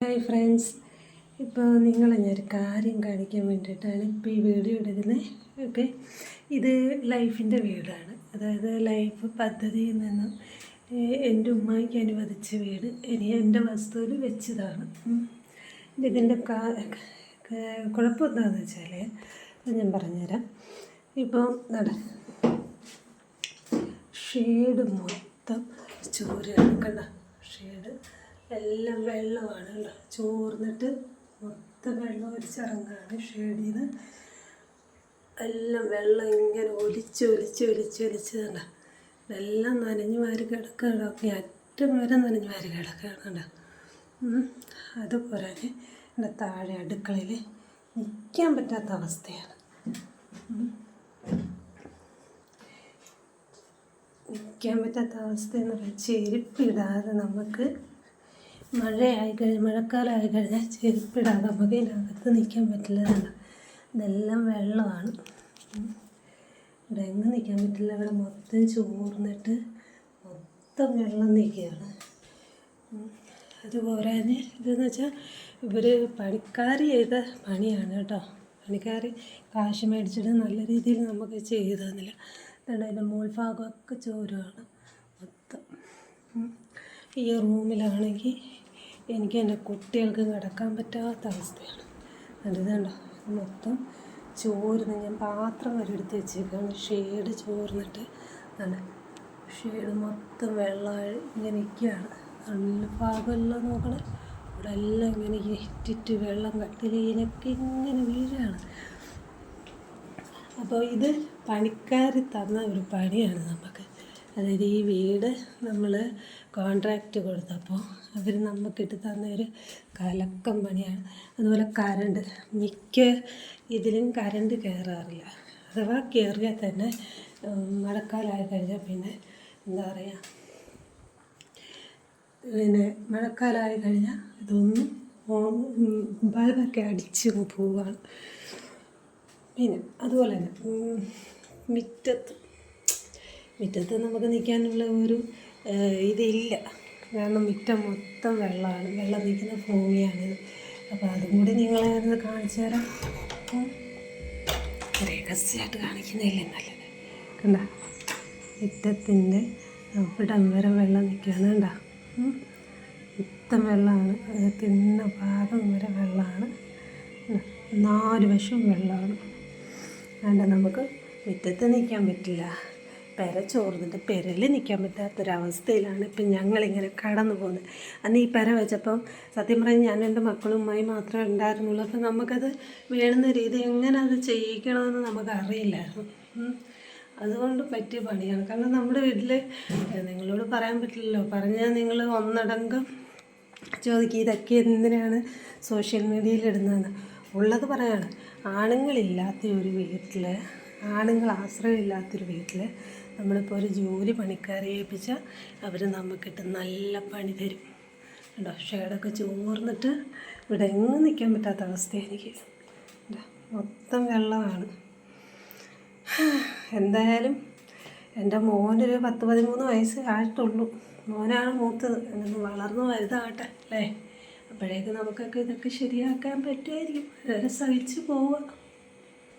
Hi friends ഇപ്പോൾ നിങ്ങളെ ഞാനൊരു കാര്യം കാണിക്കാൻ വേണ്ടിയിട്ടാണ് ഇപ്പോൾ ഈ വീഡിയോ എടുക്കുന്നത് ഓക്കെ ഇത് ലൈഫിന്റെ വീടാണ്. അതായത് ലൈഫ് പദ്ധതിയിൽ നിന്നും എന്റെ ഉമ്മയ്ക്ക് അനുവദിച്ച വീട്. ഇനി എന്റെ വസ്തുവിൽ വെച്ചതാണ്. ഇതിന്റെ കാ ക- വെച്ചാൽ ഞാൻ പറഞ്ഞുതരാം. ഇപ്പോൾ നട ഷെയ്ഡ് മൊത്തം ചോര കണ്ട? ഷെയ്ഡ് എല്ലാം വെള്ളമാണ് കേട്ടോ ചോർന്നിട്ട് മൊത്തം വെള്ളം ഒലിച്ചിറങ്ങാണ് ഷെയ്ഡിൽ നിന്ന് എല്ലാം വെള്ളം ഇങ്ങനെ ഒലിച്ച് ഒലിച്ച് ഒലിച്ച് ഒലിച്ച് കണ്ട? എല്ലാം നനഞ്ഞു മാറി കിടക്കുകയാണ്. ഒക്കെ അറ്റം വരെ നനഞ്ഞു മാറി കിടക്കുകയാണ് അതുപോലെ എന്റെ താഴെ അടുക്കളയിൽ നിൽക്കാൻ പറ്റാത്ത അവസ്ഥയാണ്. നിൽക്കാൻ പറ്റാത്ത അവസ്ഥ എന്ന് പറഞ്ഞാൽ ചെരുപ്പിടാതെ നമുക്ക് മഴയായി കഴിഞ്ഞ് മഴക്കാലമായി കഴിഞ്ഞാൽ ചെരുപ്പിടാതെ നമുക്ക് നിൽക്കാൻ പറ്റില്ല ഇതെല്ലാം വെള്ളമാണ്. ഇവിടെ എങ്ങും നിൽക്കാൻ പറ്റില്ല. ഇവിടെ മൊത്തം ചോർന്നിട്ട് മൊത്തം വെള്ളം നിൽക്കുകയാണ്. അതുപോലെ അത് പോരാഞ്ഞ് ഇതെന്ന് വെച്ചാൽ ഇവർ പണിക്കാർ ചെയ്ത പണിയാണ് കേട്ടോ. പണിക്കാർ കാശ് മേടിച്ചിട്ട് നല്ല രീതിയിൽ നമുക്ക് ചെയ്തു തന്നില്ല. അതുകൊണ്ട് അതിന്റെ മുൾഭാഗമൊക്കെ ചോരുവാണ് മൊത്തം. ഈ റൂമിലാണെങ്കിൽ എനിക്ക് എന്റെ കുട്ടികൾക്ക് കിടക്കാൻ പറ്റാത്ത അവസ്ഥയാണ്. ഇത് മൊത്തം ചോരുന്ന് ഞാൻ പാത്രം വരെ എടുത്ത് വെച്ചേക്കാണ്. ഷെയ്ഡ് ചോർന്നിട്ട് ആണ്. ഷെയ്ഡ് മൊത്തം വെള്ളമായി ഇങ്ങനെ നിൽക്കുകയാണ്. നല്ല ഭാഗമെല്ലാം നോക്കണേ. ഇവിടെ എല്ലാം ഇങ്ങനെ ഇറ്റിറ്റ് വെള്ളം കട്ടിലയിലൊക്കെ ഇങ്ങനെ വീഴുകയാണ്. അപ്പോൾ ഇത് പണിക്കാർ തന്ന ഒരു പണിയാണ് നമുക്ക്. അതായത് ഈ വീട് നമ്മൾ കോൺട്രാക്റ്റ് കൊടുത്തപ്പോൾ അവർ നമുക്കിട്ട് തന്ന ഒരു കലക്കം പണിയാണ്. അതുപോലെ കറണ്ട് മിക്ക ഇതിലും കറണ്ട് കയറാറില്ല അഥവാ കയറിയാൽ തന്നെ മഴക്കാലമായി കഴിഞ്ഞാൽ പിന്നെ എന്താ പറയുക പിന്നെ മഴക്കാലമായി കഴിഞ്ഞാൽ ഇതൊന്നും ബൾബൊക്കെ അടിച്ച് പോവുകയാണ് പിന്നെ അതുപോലെ തന്നെ മുറ്റത്ത് മുറ്റത്ത് നമുക്ക് നിൽക്കാനുള്ള ഒരു ഇതില്ല. കാരണം മുറ്റം മൊത്തം വെള്ളമാണ്. വെള്ളം നിൽക്കുന്ന ഭൂമിയാണ്. അപ്പോൾ അതും കൂടി നിങ്ങളെ ഒന്ന് കാണിച്ചു തരാം. അപ്പം രഹസ്യമായിട്ട് കാണിക്കുന്നില്ലേ നല്ലത്. കണ്ട? മുറ്റത്തിന്റെ ഇവിടം വരെ വെള്ളം നിൽക്കുകയാണ്. കണ്ട? മൊത്തം വെള്ളമാണ്. തിന്ന ഭാഗം വരെ വെള്ളമാണ്. നാല് വശവും വെള്ളമാണ്. വേണ്ട നമുക്ക് മുറ്റത്ത് നിൽക്കാൻ പറ്റില്ല. പെര ചോർന്നിട്ട് പെരയിൽ നിൽക്കാൻ പറ്റാത്തൊരവസ്ഥയിലാണ് ഇപ്പം ഞങ്ങളിങ്ങനെ കടന്നു പോകുന്നത്. അന്ന് ഈ പെര വെച്ചപ്പം സത്യം പറഞ്ഞാൽ ഞാൻ എന്റെ മക്കളുമായി മാത്രമേ ഉണ്ടായിരുന്നുള്ളൂ. അപ്പം നമുക്കത് വേണുന്ന രീതി എങ്ങനെ അത് ചെയ്യിക്കണമെന്ന് നമുക്ക് അറിയില്ലായിരുന്നു അതുകൊണ്ട് പറ്റിയ പണിയാണ്. കാരണം നമ്മുടെ വീട്ടിൽ നിങ്ങളോട് പറയാൻ പറ്റില്ലല്ലോ. പറഞ്ഞാൽ നിങ്ങൾ ഒന്നടങ്കം ചോദിക്കുക ഇതൊക്കെ എന്തിനാണ് സോഷ്യൽ മീഡിയയിൽ ഇടുന്നതെന്ന്. ഉള്ളത് പറയാണ് ആണുങ്ങളില്ലാത്ത ഒരു വീട്ടിൽ ആണുങ്ങൾ ആശ്രയമില്ലാത്തൊരു വീട്ടിൽ നമ്മളിപ്പോൾ ഒരു ജോലി പണിക്കാരെ ഏൽപ്പിച്ചാൽ അവർ നമുക്കിട്ട് നല്ല പണി തരും. കേട്ടോ ഷേഡൊക്കെ ചോർന്നിട്ട് ഇവിടെ എങ്ങും നിൽക്കാൻ പറ്റാത്ത അവസ്ഥയാണ് എനിക്ക് മൊത്തം വെള്ളമാണ്. എന്തായാലും എന്റെ മോനൊരു പത്ത് പതിമൂന്ന് വയസ്സ് ആയിട്ടുള്ളൂ. മോനാണ് മൂത്തത്. എന്നിട്ട് വളർന്നു വലുതാകട്ടെ അല്ലേ? അപ്പോഴേക്ക് നമുക്കൊക്കെ ഇതൊക്കെ ശരിയാക്കാൻ പറ്റുമായിരിക്കും സഹിച്ച് പോവുക.